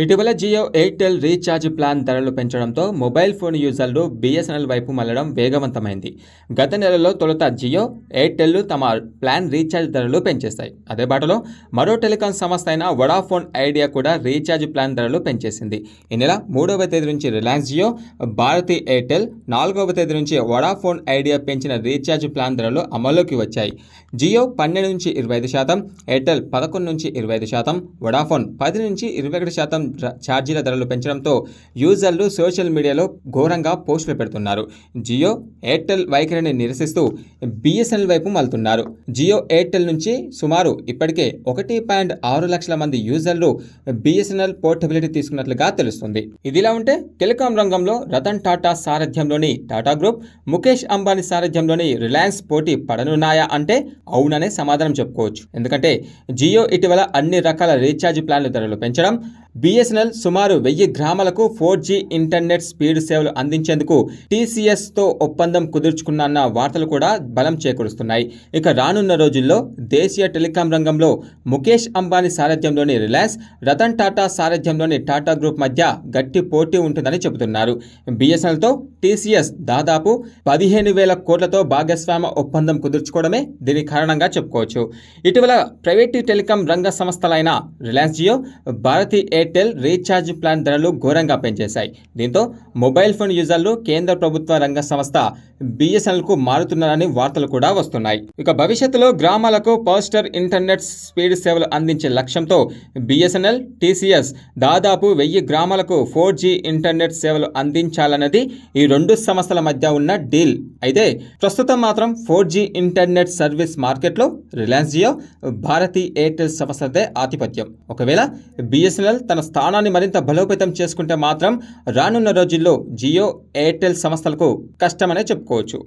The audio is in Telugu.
ఇటీవల జియో ఎయిర్టెల్ రీఛార్జ్ ప్లాన్ ధరలు పెంచడంతో మొబైల్ ఫోన్ యూజర్లు బీఎస్ఎన్ఎల్ వైపు మళ్ళడం వేగవంతమైంది. గత నెలలో తొలుత జియో ఎయిర్టెల్ తమ ప్లాన్ రీఛార్జ్ ధరలు పెంచేస్తాయి అదే బాటలో మరో టెలికాం సంస్థ అయిన వడాఫోన్ ఐడియా కూడా రీఛార్జ్ ప్లాన్ ధరలు పెంచేసింది. ఈ నెల మూడవ తేదీ నుంచి రిలయన్స్ జియో భారతి ఎయిర్టెల్ నాలుగవ తేదీ నుంచి వడాఫోన్ ఐడియా పెంచిన రీఛార్జ్ ప్లాన్ ధరలు అమల్లోకి వచ్చాయి. జియో పన్నెండు నుంచి ఇరవై ఐదు శాతం ఎయిర్టెల్ పదకొండు నుంచి ఇరవై ఐదు శాతం వడాఫోన్ పది నుంచి ఇరవై ఒకటి శాతం ఛార్జీల ధరలు పెంచడంతో యూజర్లు సోషల్ మీడియాలో ఘోరంగా పోస్టులు పెడుతున్నారు. జియో ఎయిర్టెల్ వైఖరిని నిరసిస్తూ బిఎస్ఎన్ఎల్ వైపు మళ్తున్నారు. జియో ఎయిర్టెల్ నుంచి సుమారు ఇప్పటికే ఒకటి పాయింట్ ఆరు లక్షల మంది యూజర్లు బిఎస్ఎన్ఎల్ పోర్టబిలిటీ తీసుకున్నట్లుగా తెలుస్తుంది. ఇదిలా ఉంటే టెలికాం రంగంలో రతన్ టాటా సారథ్యంలోని టాటా గ్రూప్ ముఖేష్ అంబానీ సారథ్యంలోని రిలయన్స్ పోటీ పడనున్నాయా అంటే అవుననే సమాధానం చెప్పుకోవచ్చు. ఎందుకంటే జియో ఇటీవల అన్ని రకాల రీఛార్జ్ ప్లాన్ల ధరలు పెంచడం బీఎస్ఎన్ఎల్ సుమారు వెయ్యి గ్రామాలకు ఫోర్ జీ ఇంటర్నెట్ స్పీడ్ సేవలు అందించేందుకు టీసీఎస్తో ఒప్పందం కుదుర్చుకున్న వార్తలు కూడా బలం చేకూరుస్తున్నాయి. ఇక రానున్న రోజుల్లో దేశీయ టెలికాం రంగంలో ముఖేష్ అంబానీ సారథ్యంలోని రిలయన్స్ రతన్ టాటా సారథ్యంలోని టాటా గ్రూప్ మధ్య గట్టి పోటీ ఉంటుందని చెబుతున్నారు. బీఎస్ఎన్ఎల్తో టీసీఎస్ దాదాపు పదిహేను వేల కోట్లతో భాగస్వామ్య ఒప్పందం కుదుర్చుకోవడమే దీని కారణంగా చెప్పుకోవచ్చు. ఇటీవల ప్రైవేటు టెలికాం రంగ సంస్థలైన Reliance Jio Bharti Airtel recharge plan ధరలు ఘోరంగా పెంచేశాయి. దీంతో మొబైల్ ఫోన్ యూజర్లు కేంద్ర ప్రభుత్వ రంగ సంస్థ బిఎస్ఎన్ఎల్కు మారుతున్నారని వార్తలు కూడా వస్తున్నాయి. ఇక భవిష్యత్తులో గ్రామాలకు పోస్టర్ ఇంటర్నెట్ స్పీడ్ సేవలు అందించే లక్ష్యంతో బిఎస్ఎన్ఎల్ టీసీఎస్ దాదాపు వెయ్యి గ్రామాలకు ఫోర్ జీ ఇంటర్నెట్ సేవలు అందించాలన్నది ఈ రెండు సంస్థల మధ్య ఉన్న డీల్. అయితే ప్రస్తుతం మాత్రం ఫోర్ జీ ఇంటర్నెట్ సర్వీస్ మార్కెట్లో రిలయన్స్ జియో భారతీ ఎయిర్టెల్ సంస్థదే ఆధిపత్యం. ఒకవేళ బిఎస్ఎన్ఎల్ తన స్థానాన్ని మరింత బలోపేతం చేసుకుంటే మాత్రం రానున్న రోజుల్లో జియో ఎయిర్టెల్ సంస్థలకు కష్టమనే చెప్పుకోవచ్చు.